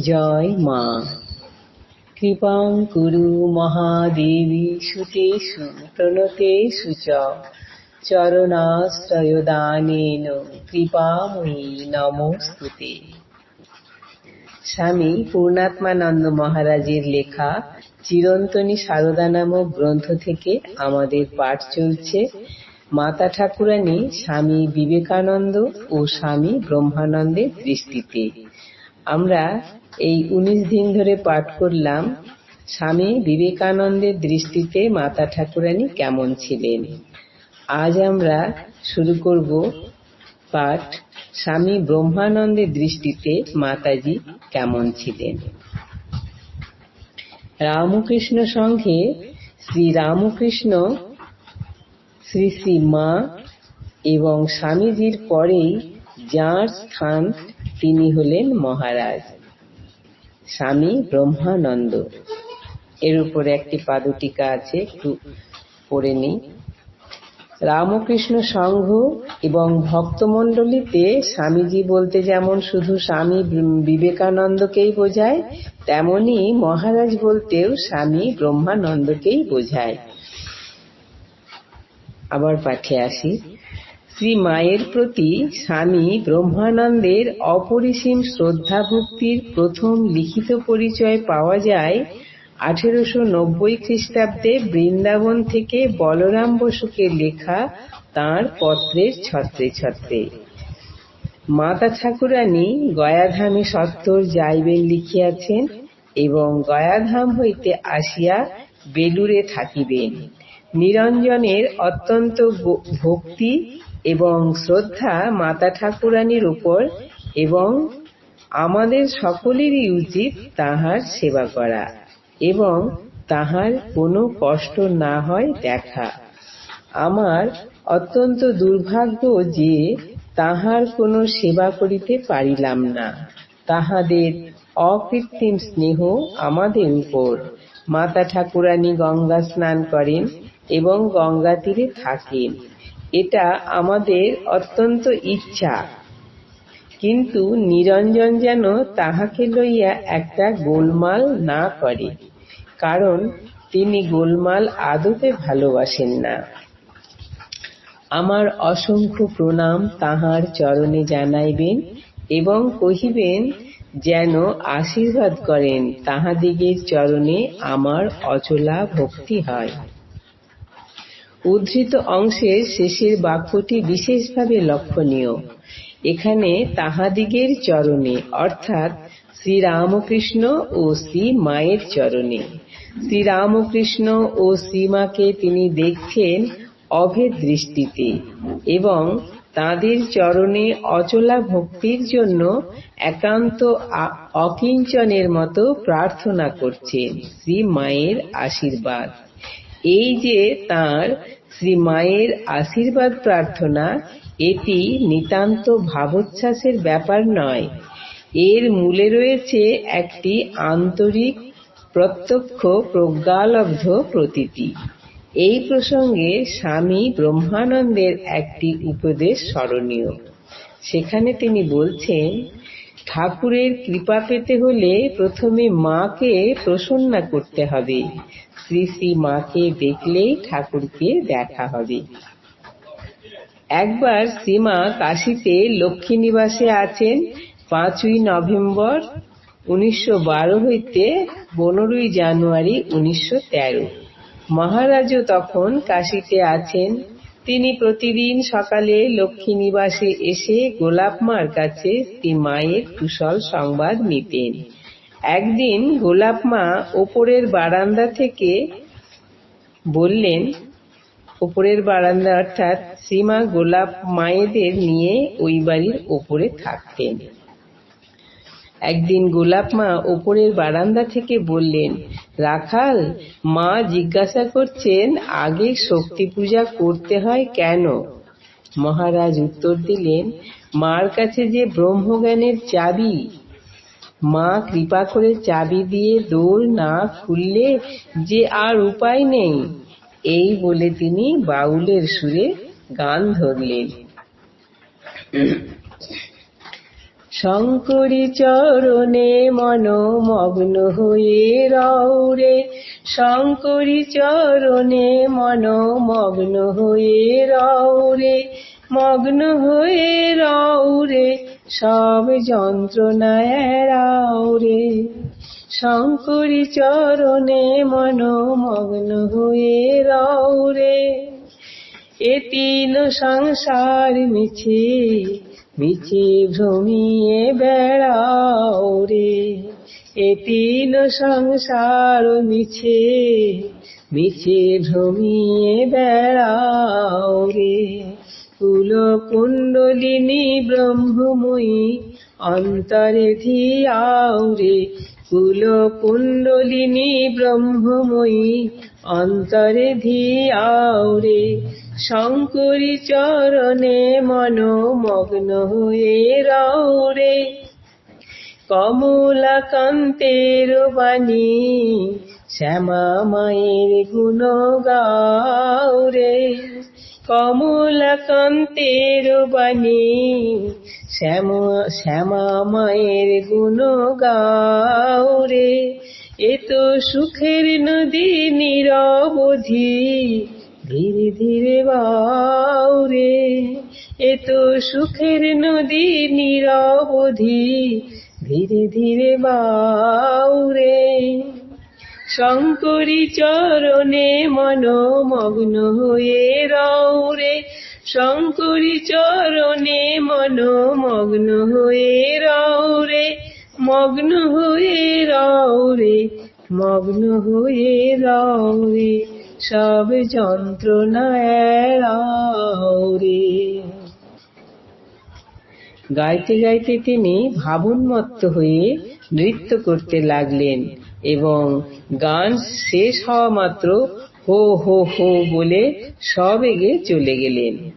জয় মা। কৃপাং কুরু মহাদেবী সুতেষু প্রণতেষু চ চরণাশ্রয়দানেন, কৃপাময়ী নমস্তুতে। স্বামী পূর্ণাত্মানন্দ মহারাজের লেখা চিরন্তনী সারদা নামক গ্রন্থ থেকে আমাদের পাঠ চলছে। মাতা ঠাকুরানী স্বামী বিবেকানন্দ ও স্বামী ব্রহ্মানন্দের দৃষ্টিতে। আমরা এই উনিশ দিন ধরে পাঠ করলাম, স্বামী বিবেকানন্দের দৃষ্টিতে মাতা ঠাকুরানী কেমন ছিলেন? আজ আমরা শুরু করব পাঠ, স্বামী ব্রহ্মানন্দের দৃষ্টিতে মাতাজি কেমন ছিলেন? রামকৃষ্ণ সংঘে শ্রী রামকৃষ্ণ, শ্রী শ্রী মা এবং স্বামীজির পরেই যাঁর স্থান হলেন মহারাজ। স্বামী ব্রহ্মানন্দ। এর উপরে একটি পাদটিকা আছে, একটু পড়ে নিই। রামকৃষ্ণ সংঘ এবং ভক্তমণ্ডলীতে স্বামীজি বলতে যেমন শুধু স্বামী বিবেকানন্দকেই বোঝায়, তেমনি মহারাজ বলতেও স্বামী ব্রহ্মানন্দকেই বোঝায়। আবার পাঠে আসি। শ্রী মায়ের প্রতি স্বামী ব্রহ্মানন্দের অপরিসীম শ্রদ্ধা ভক্তির প্রথম লিখিত পরিচয় পাওয়া যায় আঠেরোশো নব্বই খ্রিস্টাব্দে বৃন্দাবন থেকে বলরাম বসুকে লেখা তাঁর পত্রের ছত্রে ছত্রে। মাতা ঠাকুরানী গয়াধামে সত্তর যাইবেন লিখিয়াছেন এবং গয়াধাম হইতে আসিয়া বেলুরে থাকিবেন। নিরঞ্জনের অত্যন্ত ভক্তি এবং শ্রদ্ধা মাতা ঠাকুরানীর উপর এবং আমাদের সকলেরই উচিত তাহার সেবা করা এবং তাহার কোনো কষ্ট না হয় দেখা। আমার অত্যন্ত দুর্ভাগ্য যে তাহার কোনো সেবা করিতে পারিলাম না। তাহাদের অকৃত্রিম স্নেহ আমাদের উপর। মাতা ঠাকুরানী গঙ্গা স্নান করেন এবং গঙ্গা তীরে থাকেন। এটা আমাদের অত্যন্ত ইচ্ছা। কিন্তু নিরঞ্জন যেন তাহাকে লইয়া একটা গোলমাল না করে, কারণ তিনি গোলমাল আদতে ভালোবাসেন না। আমার অসংখ্য প্রণাম তাহার চরণে জানাইবেন এবং কহিবেন, যেন আশীর্বাদ করেন তাহাদিগের চরণে আমার অচলা ভক্তি হয়। উদ্ধৃত অংশের শেষের বাক্যটি বিশেষভাবে লক্ষণীয়। এখানে তাহাদিগের চরণে, অর্থাৎ শ্রীরামকৃষ্ণ ও শ্রী মায়ের চরণে। শ্রীরামকৃষ্ণ ও শ্রীমাকে তিনি দেখছেন অভেদ দৃষ্টিতে এবং তাঁদের চরণে অচলা ভক্তির জন্য একান্ত অকিঞ্চনের মতো প্রার্থনা করছেন শ্রী মায়ের আশীর্বাদ। এই যে তাঁর শ্রী মায়ের আশীর্বাদ প্রার্থনা এটি নিতান্ত ভাবোচ্ছ্বাসের ব্যাপার নয়। এর মূলে রয়েছে একটি আন্তরিক, প্রত্যক্ষ, প্রজ্ঞালব্ধ প্রতীতি। এই প্রসঙ্গে স্বামী ব্রহ্মানন্দের একটি উপদেশ স্মরণীয়। সেখানে তিনি বলছেন ঠাকুরের কৃপা পেতে হলে প্রথমে মাকে প্রসন্না করতে হবে। শ্রী শ্রী মাকে দেখলেই ঠাকুরকে দেখা হবে। একবার শ্রীমা কাশীতে লক্ষ্মী নিবাসে আছেন। পাঁচই নভেম্বর উনিশশো বারো হইতে পনেরোই জানুয়ারি উনিশশো তেরো। মহারাজও তখন কাশীতে আছেন। তিনি প্রতিদিন সকালে লক্ষ্মী নিবাসে এসে গোলাপ মার কাছে শ্রী মায়ের কুশল সংবাদ নিতেন। একদিন গোলাপ মা ওপরের বারান্দা থেকে বললেন, ওপরের বারান্দা অর্থাৎ শ্রীমা গোলাপ মায়েদের নিয়ে ওই বাড়ির ওপরে থাকতেন। একদিন গোলাপ মা ওপরের বারান্দা থেকে বললেন, রাখাল, মা জিজ্ঞাসা করছেন, আগে শক্তি পূজা করতে হয় কেন? মহারাজ উত্তর দিলেন, মার কাছে যে ব্রহ্মজ্ঞানের চাবি। মা কৃপা করে চাবি দিয়ে দোল না খুললে যে আর উপায় নেই। এই বলে তিনি বাউলের সুরে গান ধরলেন। শঙ্করী চরণে মন মগ্ন হয়ে রৌরে শঙ্করী চরণে মন মগ্ন হয়ে রৌরে মগ্ন হয়ে রৌরে সব যন্ত্রণা এড়াওরে শঙ্করী চরণে মন মগ্ন হয়ে রৌরে এ তিন সংসার মিছে মিছে ভ্রমিয়ে বেড়াও রে, এ তিন সংসার মিছে। মিছে ভ্রমিয়ে বেড়াও রে কুল কুণ্ডলিনী ব্রহ্মময়ী অন্তরে ধিয়াও রে কুল কুণ্ডলিনী ব্রহ্মময়ী অন্তরে ধিয়াও রে শঙ্করী চরণে মন মগ্ন হয়ে রৌরে কমলাকান্তের বাণী শ্যামা মায়ের গুণ গাওরে কমলাকান্তের বাণী, শ্যামা শ্যামা মায়ের গুণ গাওরে এ তো সুখের নদী নিরবধি ধীরে ধীরে বাউরে এ তো সুখের নদী নিরবধি ধীরে ধীরে বাউরে শঙ্করী চরণে মন মগ্ন হয়ে রৌরে শঙ্করী চরণে মন মগ্ন হয়ে রৌরে মগ্ন হয়ে রৌরে মগ্ন হয়ে রৌরে সব যন্ত্রণা গাইতে গাইতে তিনি ভাবুনমত্ত হয়ে নৃত্য করতে লাগলেন এবং গান শেষ হওয়া মাত্র হো হো হো বলে সবেগে চলে গেলেন।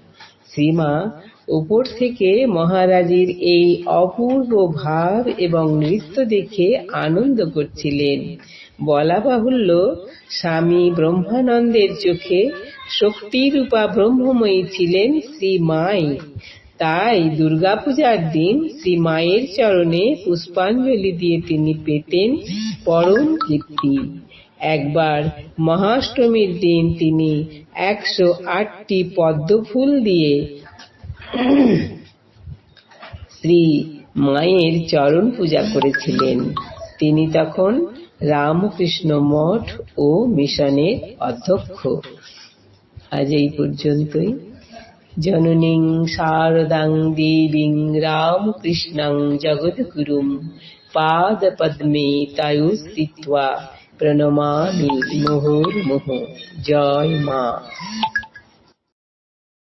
শ্রীমা উপর থেকে মহারাজের এই অপূর্ব ভাব এবং নৃত্য দেখে আনন্দ করছিলেন। বলা বাহুল্য, স্বামী ব্রহ্মানন্দের চোখে শক্তিরূপা ব্রহ্মময়ী ছিলেন শ্রী মাই। তাই দুর্গাপূজার দিন শ্রী মায়ের চরণে পুষ্পাঞ্জলি দিয়ে তিনি পেতেন পরম তৃপ্তি একবার মহাষ্টমীর দিন তিনি একশো আটটি পদ্মফুল দিয়ে শ্রী মায়ের চরণ পূজা করেছিলেন। তিনি তখন রামকৃষ্ণ মঠ ও মিশনের অধ্যক্ষ। আজ এই পর্যন্তই। জননীং শারদাং দেবীং রামকৃষ্ণং জগদ্গুরুম পাদপদ্মে তায়ু স্থিত্বা প্রণমামি মুহুর্মুহু। জয় মা।